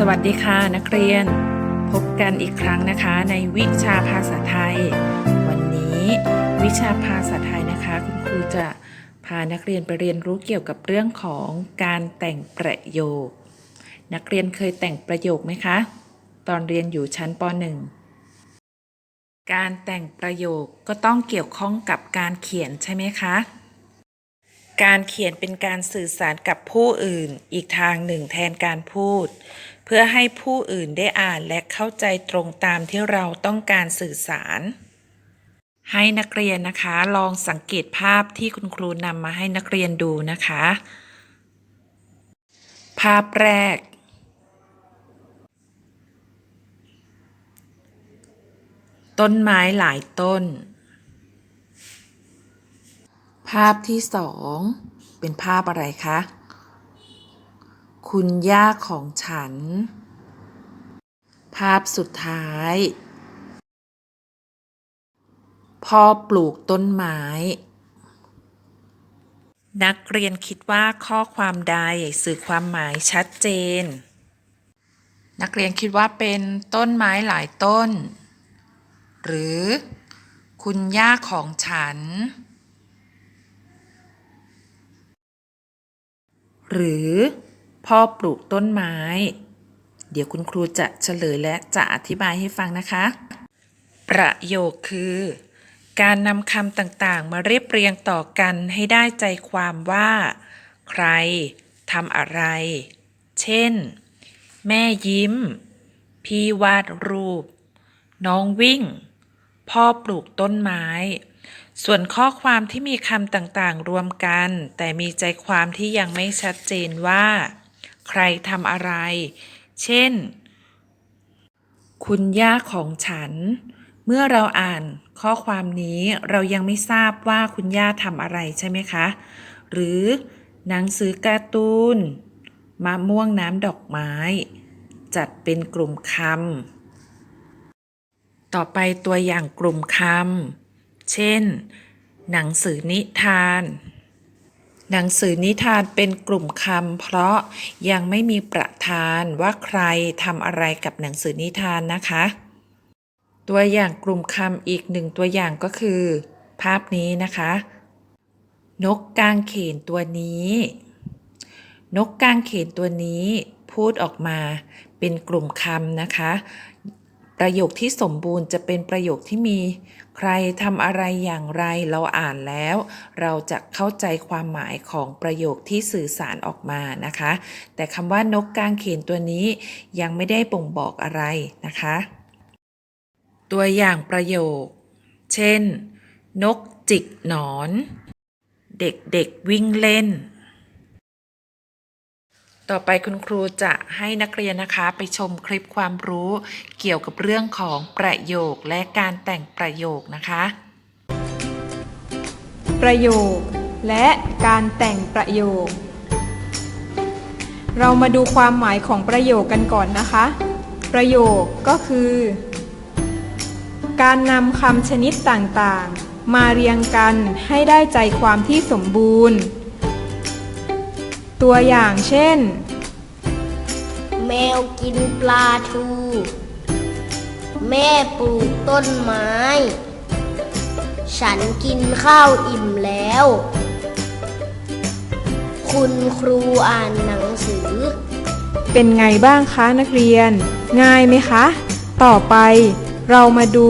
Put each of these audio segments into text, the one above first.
สวัสดีค่ะนักเรียน พบกันอีกครั้งนะคะ ในวิชาภาษาไทย วันนี้วิชาภาษาไทยนะคะ คุณครูจะพานักเรียนไปเรียนรู้เกี่ยวกับเรื่องของการแต่งประโยค นักเรียนเคยแต่งประโยคไหมคะ ตอนเรียนอยู่ชั้นป .1 การแต่งประโยคก็ต้องเกี่ยวข้องกับการเขียนใช่ไหมคะ การเขียนเป็นการสื่อสารกับผู้อื่น อีกทางหนึ่งแทนการพูด เพื่อให้ผู้อื่นได้อ่านและเข้าใจตรงตามที่เราต้องการสื่อสาร ให้นักเรียนนะคะลองสังเกตภาพที่คุณครูนำมาให้นักเรียนดูนะคะ ภาพแรก ต้นไม้หลายต้น ภาพที่สองเป็นภาพอะไรคะ คุณย่าของฉัน ภาพสุดท้าย พ่อปลูกต้นไม้ นักเรียนคิดว่าข้อความใดสื่อความหมายชัดเจน นักเรียนคิดว่าเป็นต้นไม้หลายต้น หรือ คุณย่าของฉัน หรือพ่อปลูกต้นไม้ เดี๋ยวคุณครูจะเฉลยและจะอธิบายให้ฟังนะคะ ประโยคคือ การนำคำต่างๆ มาเรียบเรียงต่อกันให้ได้ใจความว่า ใครทำอะไร เช่น แม่ยิ้ม พี่วาดรูป น้องวิ่ง พ่อปลูกต้นไม้ ส่วนข้อความที่มีคำต่างๆ รวมกัน แต่มีใจความที่ยังไม่ชัดเจนว่า ใครทำอะไร เช่น คุณย่าของฉัน เมื่อเราอ่านข้อความนี้เรายังไม่ทราบว่าคุณย่าทำอะไรใช่ไหมคะ หรือ หนังสือการ์ตูนมะม่วงน้ำดอกไม้ จัดเป็นกลุ่มคำต่อไปตัวอย่างกลุ่มคำ เช่น หนังสือนิทาน หนังสือนิทานเป็นกลุ่มคำเพราะยังไม่มีประธานว่าใครทำอะไรกับหนังสือนิทานนะคะ ตัวอย่างกลุ่มคำอีกหนึ่งตัวอย่างก็คือ ภาพนี้นะคะ นกกางเขนตัวนี้ นกกางเขนตัวนี้พูดออกมาเป็นกลุ่มคำนะคะ ประโยคที่สมบูรณ์จะเป็นประโยคที่มี ใครทำอะไรอย่างไรเราอ่านแล้ว เราจะเข้าใจความหมายของประโยคที่สื่อสารออกมานะคะ แต่คำว่านกกางเขนตัวนี้ยังไม่ได้บ่งบอกอะไรนะคะ ตัวอย่างประโยค เช่น นกจิกหนอน เด็กๆวิ่งเล่น ต่อไปคุณครูจะให้นักเรียนนะคะไปชมคลิปความรู้เกี่ยวกับเรื่องของประโยคและการแต่งประโยคนะคะ ประโยค และการแต่งประโยค เรามาดูความหมายของประโยคกันก่อนนะคะ ประโยคก็คือ การนำคำชนิดต่างๆ มาเรียงกันให้ได้ใจความที่สมบูรณ์ ตัวอย่างเช่น แมวกินปลาทู แม่ปลูกต้นไม้ ฉันกินข้าวอิ่มแล้ว คุณครูอ่านหนังสือ เป็นไงบ้างคะนักเรียน ง่ายไหมคะ ต่อไปเรามาดู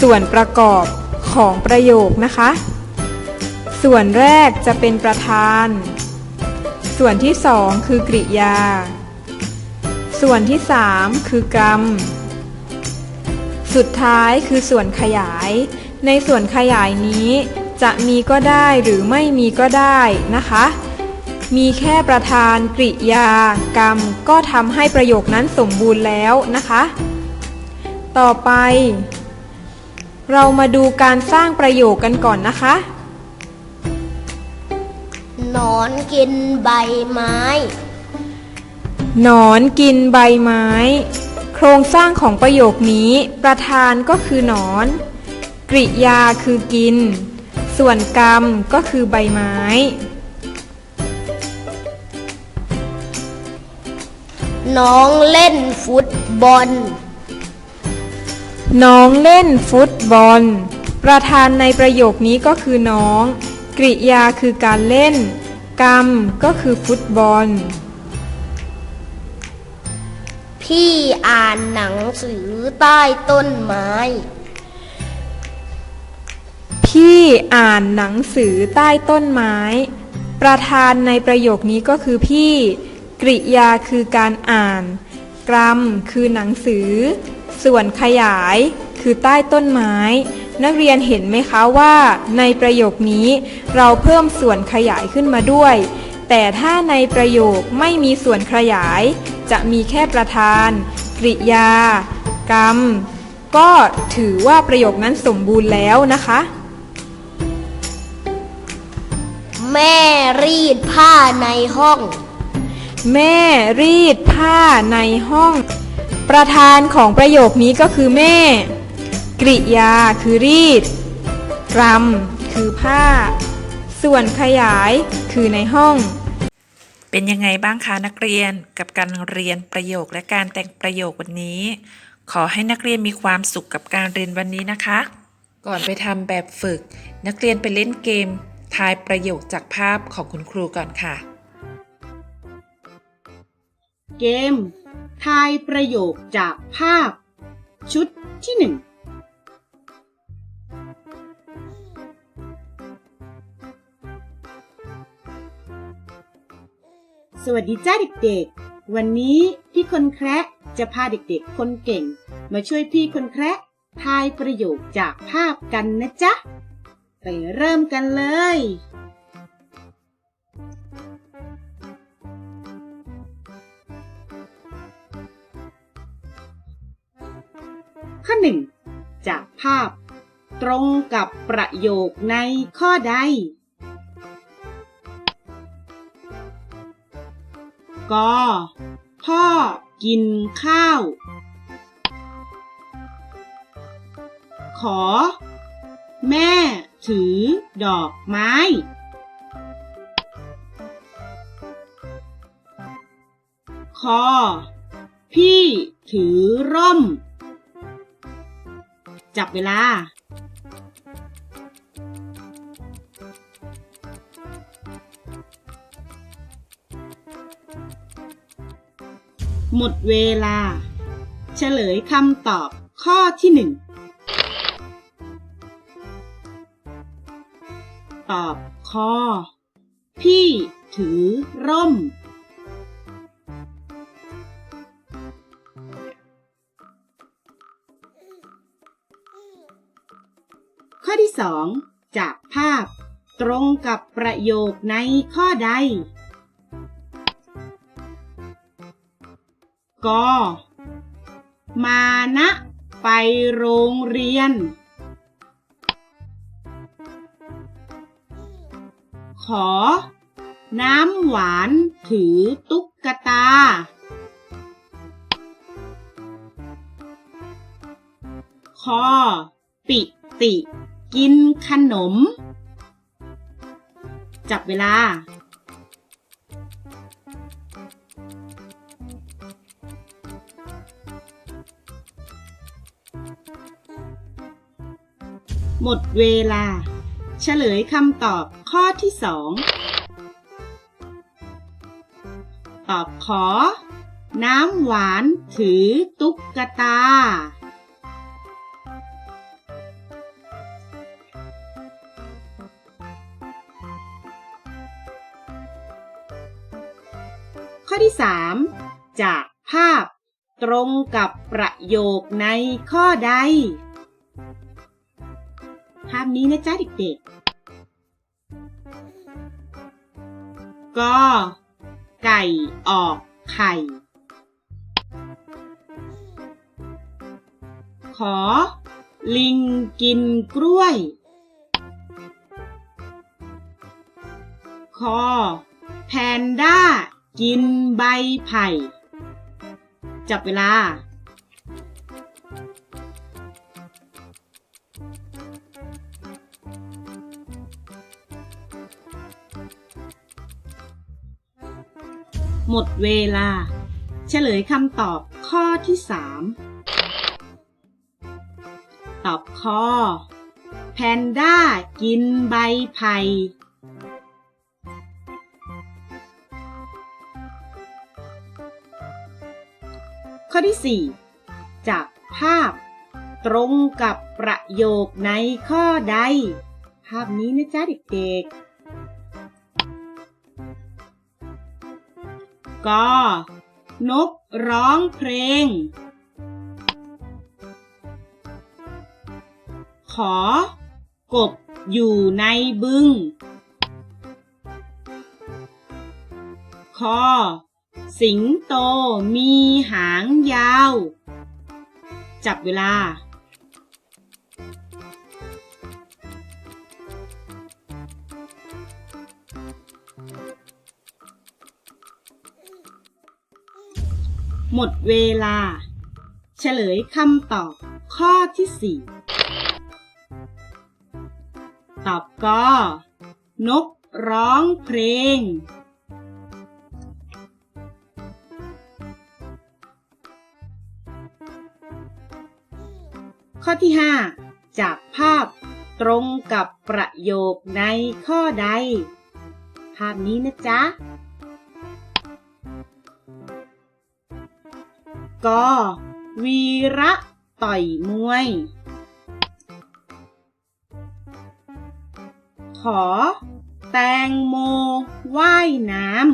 ส่วนประกอบของประโยคนะคะ ส่วนแรกจะเป็นประธาน ส่วนที่สองคือกริยา ส่วนที่สามคือกรรม สุดท้ายคือส่วนขยาย ในส่วนขยายนี้ จะมีก็ได้หรือไม่มีก็ได้นะคะ มีแค่ประธานกริยา กรรม ก็ทำให้ประโยคนั้นสมบูรณ์แล้วนะคะ ต่อไป เรามาดูการสร้างประโยคกันก่อนนะคะ หนอนกินใบไม้ หนอนกินใบไม้ โครงสร้างของประโยคนี้ ประธานก็คือหนอน กริยาคือกิน ส่วนกรรมก็คือใบไม้หน้องเล่นฟุตบอล น้องเล่นฟุตบอล ประธานในประโยคนี้ก็คือน้อง กริยาคือการเล่น กรรมก็คือฟุตบอล พี่อ่านหนังสือใต้ต้นไม้ พี่อ่านหนังสือใต้ต้นไม้ ประธานในประโยคนี้ก็คือพี่ กริยาคือการอ่าน กรรมคือหนังสือ ส่วนขยายคือใต้ต้นไม้ นักเรียนเห็นไหมคะว่า ในประโยคนี้เราเพิ่มส่วนขยายขึ้นมาด้วย แต่ถ้าในประโยคไม่มีส่วนขยาย จะมีแค่ประธาน กริยา กรรม ก็ถือว่าประโยคนั้นสมบูรณ์แล้วนะคะ แม่รีดผ้าในห้อง แม่รีดผ้าในห้อง ประธานของประโยคนี้ก็คือแม่ กริยาคือรีดรำคือผ้า ส่วนขยายคือในห้อง เป็นยังไงบ้างคะนักเรียนกับการเรียนประโยคและการแต่งประโยควันนี้ ขอให้นักเรียนมีความสุขกับการเรียนวันนี้นะคะ ก่อนไปทำแบบฝึก นักเรียนไปเล่นเกม ทายประโยคจากภาพของคุณครูก่อนค่ะ เกม ทายประโยคจากภาพ ชุดที่หนึ่ง สวัสดีจ้าเด็กๆ วันนี้พี่คนแคระจะพาเด็กๆ คนเก่ง มาช่วยพี่คนแคระทายประโยคจากภาพกันนะจ๊ะ ไปเริ่มกันเลย ข้อหนึ่งจากภาพ ตรงกับประโยคในข้อใด กพ่อกินข้าว ขอ แม่ถือดอกไม้คอ พี่ถือร่ม จับเวลา หมดเวลา เฉลยคำตอบข้อที่หนึ่งตอบคอ พี่ถือร่ม ข้อที่สองจากภาพตรงกับประโยคในข้อใด กมานะ ไปโรงเรียน ขอ น้ำหวานถือตุ๊กตา คอ ปิติ กินขนม จับเวลา มดเวลา เฉลยคำตอบข้อที่สองตอบขอ น้ำหวานถือตุ๊กตา ข้อที่ 3 จากภาพตรงกับประโยคในข้อใด ภาพนี้นะจ๊ะเด็กๆ ก็ไก่ออกไข่ ขอ ลิงกินกล้วย คอ แพนด้า กินใบไผ่ จับเวลา หมดเวลา เฉลยคำตอบข้อที่สามตอบข้อ แพนด้ากินใบไผ่ข้อที่ 4 จากภาพ ตรงกับประโยคในข้อใด ภาพนี้นะจ๊ะเด็กๆ ก็นกร้องเพลง ขอกบอยู่ในบึง คอ สิงโตมีหางยาว จับเวลา หมดเวลา เฉลยคำตอบ ข้อที่สี่ตอบก็นกร้องเพลง ข้อที่ 5 จากภาพตรงกับประโยคในข้อใด ภาพนี้นะจ๊ะ กวีระต่อยมวย ขอ แตงโมว่ายน้ำ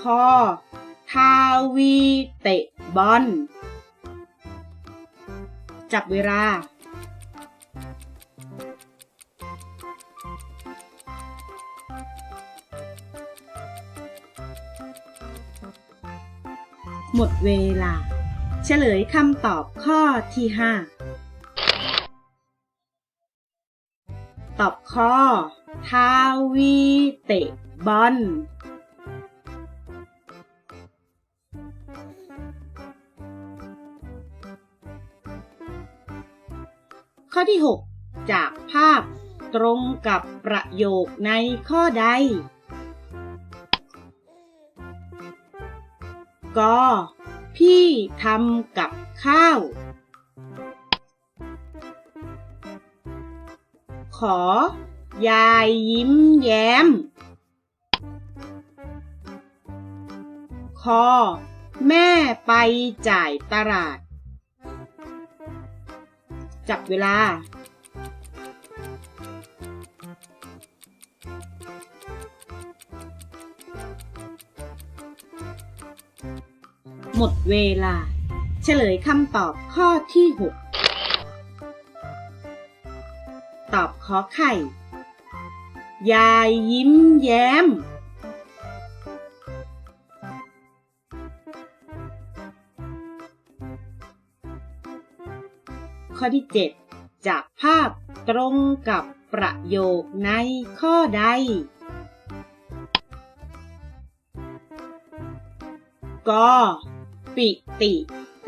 คอทาวีเตะบอล จับเวลา หมดเวลา เฉลยคำตอบข้อที่ 5 ตอบข้อ ทาวีเตะบอลข้อที่ 6 จากภาพตรงกับประโยคในข้อใด ก็พี่ทำกับข้าว ขอ ยายยิ้มแย้ม คอ แม่ไปจ่ายตลาด จับเวลา หมดเวลา เฉลยคำตอบข้อที่ 6 ตอบขอไข่ ยายยิ้มแย้ม ข้อที่ 7 จากภาพตรงกับประโยคในข้อใดก็ ปิติ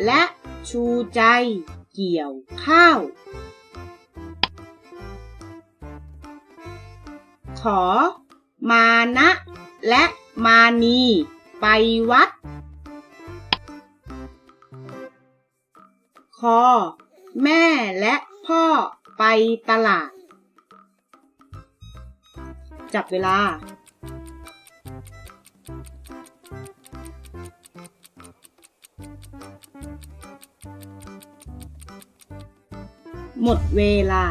และชูใจ เกี่ยวข้าว ขอ มานะ และมานี ไปวัด คอ แม่และพ่อไปตลาด จับเวลา หมดเวลา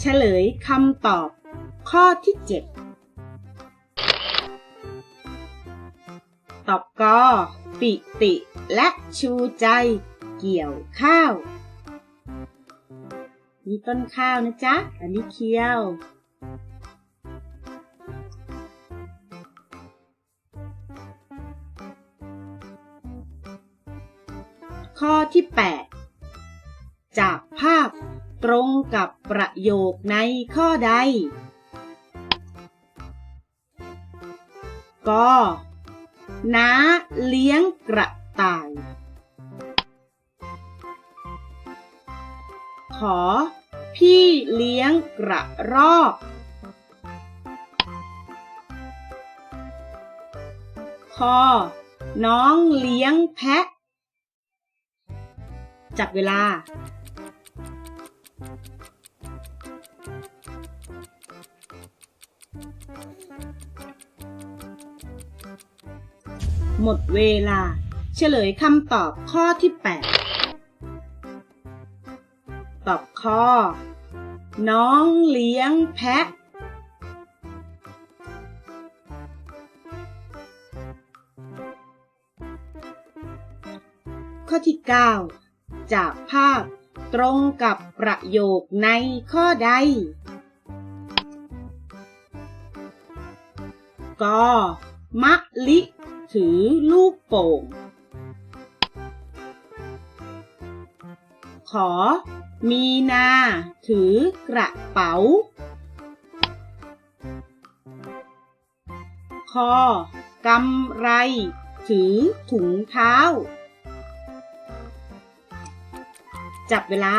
เฉลยคำตอบ ข้อที่ 7 ตอบกอปิติ และชูใจ เกี่ยวข้าวมีต้นข้าวนะจ๊ะ อันนี้เคี้ยว ข้อที่ 8 จากภาพ ตรงกับประโยคในข้อใดก็น้าเลี้ยงกระต่าย ขอ พี่เลี้ยงกระรอกอน้องเลี้ยงแพะ จับเวลา หมดเวลา เฉลยคำตอบข้อที่ 8 ตอบข้อ น้องเลี้ยงแพะ ข้อที่ 9 จากภาพตรงกับประโยคในข้อใด กมะลิ ถือลูกโป่ง ขอ มีนา ถือกระเป๋า คอกำไร ถือถุงเท้า จับเวลา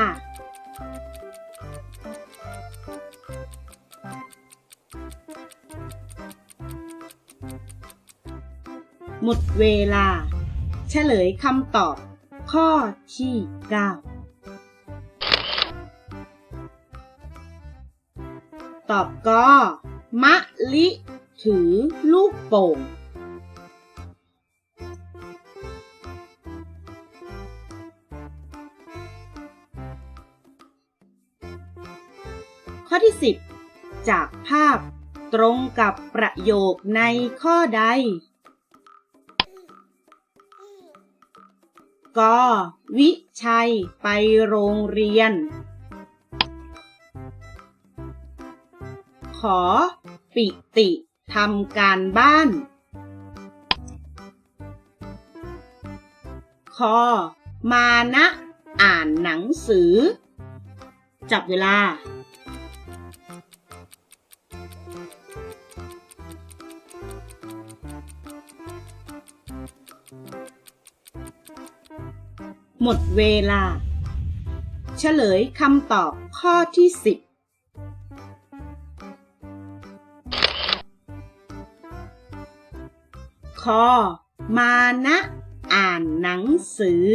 หมดเวลา เฉลยคำตอบ ข้อที่ 9 ตอบก็มะลิ ถือลูกโป่ง ข้อที่ 10 จากภาพตรงกับประโยคในข้อใด กวิชัยไปโรงเรียน ขอปิติทำการบ้าน คอมานะ อ่านหนังสือ จับเวลา ดเวลา เฉลยคำตอบข้อที่10คอมานะ อ่านหนังสือ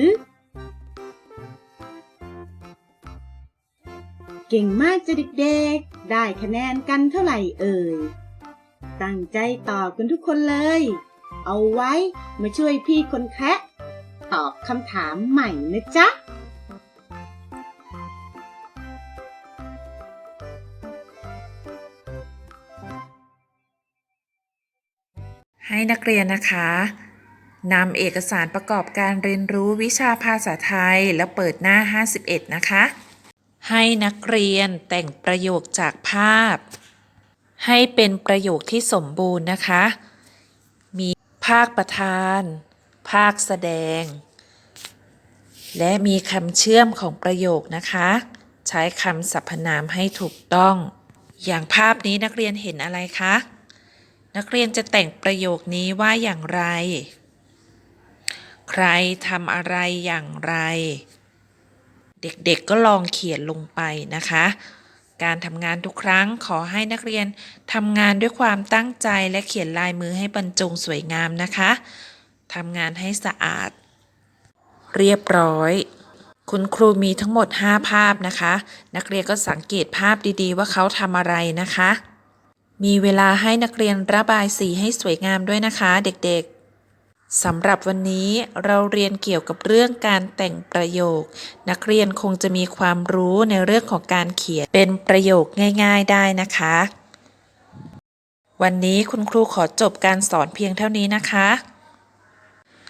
เก่งมากจ้ะเด็กๆ ได้คะแนนกันเท่าไหร่เอ่ย ตั้งใจตอบกันทุกคนเลย เอาไว้มาช่วยพี่คนแคะ ตอบคำถามใหม่นะจ๊ะให้นักเรียนนะคะนำเอกสารประกอบการเรียนรู้วิชาภาษาไทยแล้วเปิดหน้า 51 นะคะ ให้นักเรียนแต่งประโยคจากภาพ ให้เป็นประโยคที่สมบูรณ์นะคะ มีภาคประธาน ภาคแสดง และมีคำเชื่อมของประโยคนะคะ ใช้คำสรรพนามให้ถูกต้อง อย่างภาพนี้นักเรียนเห็นอะไรคะ นักเรียนจะแต่งประโยคนี้ว่าอย่างไร ใครทำอะไรอย่างไร เด็กๆก็ลองเขียนลงไปนะคะ การทำงานทุกครั้งขอให้นักเรียนทำงานด้วยความตั้งใจและเขียนลายมือให้บรรจงสวยงามนะคะทำงานให้สะอาด เรียบร้อย คุณครูมีทั้งหมด 5 ภาพนะคะ นักเรียนก็สังเกตภาพดีๆ ว่าเขาทำอะไรนะคะ มีเวลาให้นักเรียนระบายสีให้สวยงามด้วยนะคะ เด็กๆสำหรับวันนี้เราเรียนเกี่ยวกับเรื่องการแต่งประโยค นักเรียนคงจะมีความรู้ในเรื่องของการเขียนเป็นประโยคง่าย ๆได้นะคะ วันนี้คุณครูขอจบการสอนเพียงเท่านี้นะคะ